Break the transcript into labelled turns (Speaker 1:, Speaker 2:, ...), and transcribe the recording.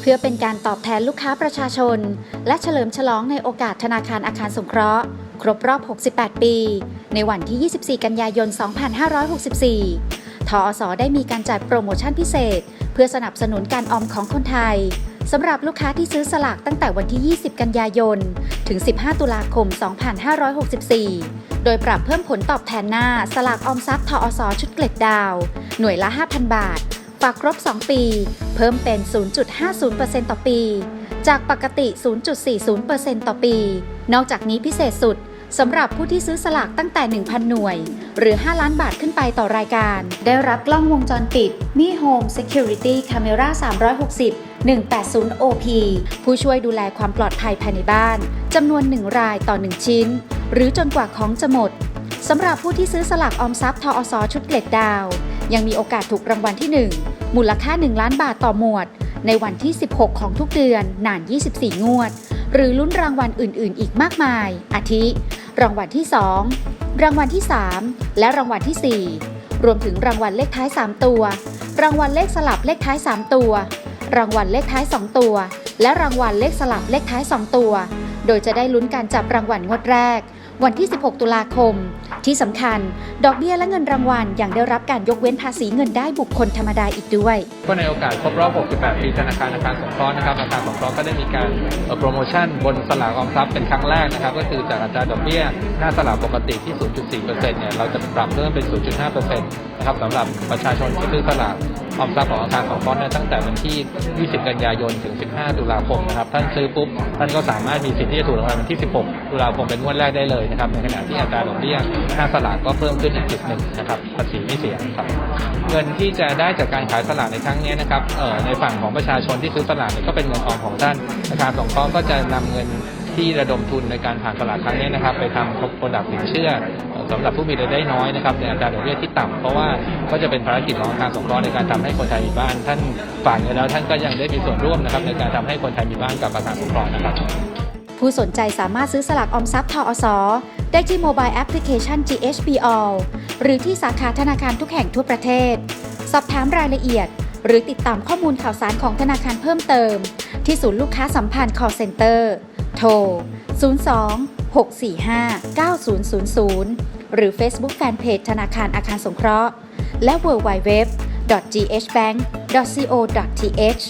Speaker 1: เพื่อเป็นการตอบแทนลูกค้าประชาชน และเฉลิมฉลองในโอกาสธนาคารอาคารสงเคราะห์ ครบรอบ 68 ปี ในวันที่ 24 กันยายน 2564 ทอสได้มีการจัดโปรโมชั่นพิเศษ เพื่อสนับสนุนการออมของคนไทยสำหรับลูกค้าที่ซื้อสลากตั้งแต่วันที่ 20 กันยายน ถึง 15 ตุลาคม 2564 โดยปรับเพิ่มผลตอบแทนหน้าสลากออมทรัพย์ทอสชุดเกล็ดดาว หน่วยละ 5,000 บาท ฝากครบ 2 ปี พิ่มเป็น 0.50%ต่อปี จากปกติ 0.40%ต่อปี นอกจากนี้พิเศษสุดสำหรับผู้ที่ซื้อสลากตั้งแต่ 1,000 หน่วย หรือ 5 ล้านบาทขึ้นไปต่อรายการ ได้รับกล้องวงจรปิด Mi Home Security Camera 360 180 OP ผู้ช่วยดูแลความปลอดภัยภายในบ้านจำนวน 1 รายต่อ 1 ชิ้น หรือจนกว่าของจะหมดสำหรับผู้ที่ซื้อสลากออมทรัพย์ทอสชุดเกล็ดดาว ยังมีโอกาสถูกรางวัลที่ 1 มูลค่า 1 ล้านบาทต่อหมวด ในวันที่ 16 ของทุกเดือน นาน 24 งวด หรือลุ้นรางวัลอื่น ๆ อีกมากมาย อาทิ รางวัลที่ 2 รางวัลที่ 3 และรางวัลที่ 4 รวมถึงรางวัลเลขท้าย 3 ตัว รางวัลเลขสลับเลขท้าย 3 ตัว รางวัลเลขท้าย 2 ตัว และรางวัลเลขสลับเลขท้าย 2 ตัว โดยจะได้ลุ้นการจับรางวัลงวดแรก วันที่ 16 ตุลาคม ที่สำคัญ ดอกเบี้ยและเงินรางวัลยังได้รับการยกเว้นภาษีเงินได้บุคคลธรรมดาอีกด้วย
Speaker 2: ก็ในโอกาสครบรอบ 68 ปีธนาคารอาคารสงเคราะห์นะครับอาคารสงเคราะห์ก็ได้มีการโปรโมชั่นบนสลากออมทรัพย์เป็นครั้งแรกนะครับก็คือจากอัตราดอกเบี้ยหน้าสลากปกติที่ 0.4%เนี่ยเราจะปรับเพิ่มเป็น 0.5%นะครับสำหรับประชาชนที่ซื้อสลาก ออมทรัพย์ของอาคารสงเคราะห์เนี่ยตั้งแต่วันที่ 20 กันยายนถึง 15 ตุลาคมนะครับท่านซื้อปุ๊บท่านก็สามารถมีสิทธิ์ที่จะถูกรางวัลวันที่ 16 ตุลาคมเป็นงวดแรกได้เลยนะครับในขณะที่อัตราดอกเบี้ยหน้าสลากก็เพิ่มขึ้นอีกจุดหนึ่งนะครับภาษีไม่เสียครับเงินที่จะได้จากการขายสลากในครั้งนี้นะครับเอ่อในฝั่งของประชาชนที่ซื้อสลากเนี่ยก็เป็นเงินออมของท่านอาคารสงเคราะห์ก็จะนำเงินที่ระดมทุนในการผ่านสลากครั้งนี้นะครับ ไปทำโปรดักต์สินเชื่อ สำหรับผู้มีรายได้น้อยนะครับในอัตราดอกเบี้ยที่ต่ำเพราะว่าก็จะเป็นภารกิจของอาคารสงเคราะห์ในการทำให้คนไทยมีบ้าน ท่านฝากเงินแล้วท่านก็ยังได้มีส่วนร่วมนะครับในการทำให้คนไทยมีบ้านกับอาคารสงเคราะห์นะครับ
Speaker 1: ผู้สนใจสามารถซื้อสลากออมทรัพย์ทอสได้ที่โมบายแอปพลิเคชัน GHB All หรือที่สาขาธนาคารทุกแห่งทั่วประเทศ สอบถามรายละเอียด หรือติดตามข้อมูลข่าวสารของธนาคารเพิ่มเติม ที่ศูนย์ลูกค้าสัมพันธ์ call center โทร 02 645 9000 หรือ Facebook Fanpage ธนาคารอาคารสงเคราะห์ และ www.ghbank.co.th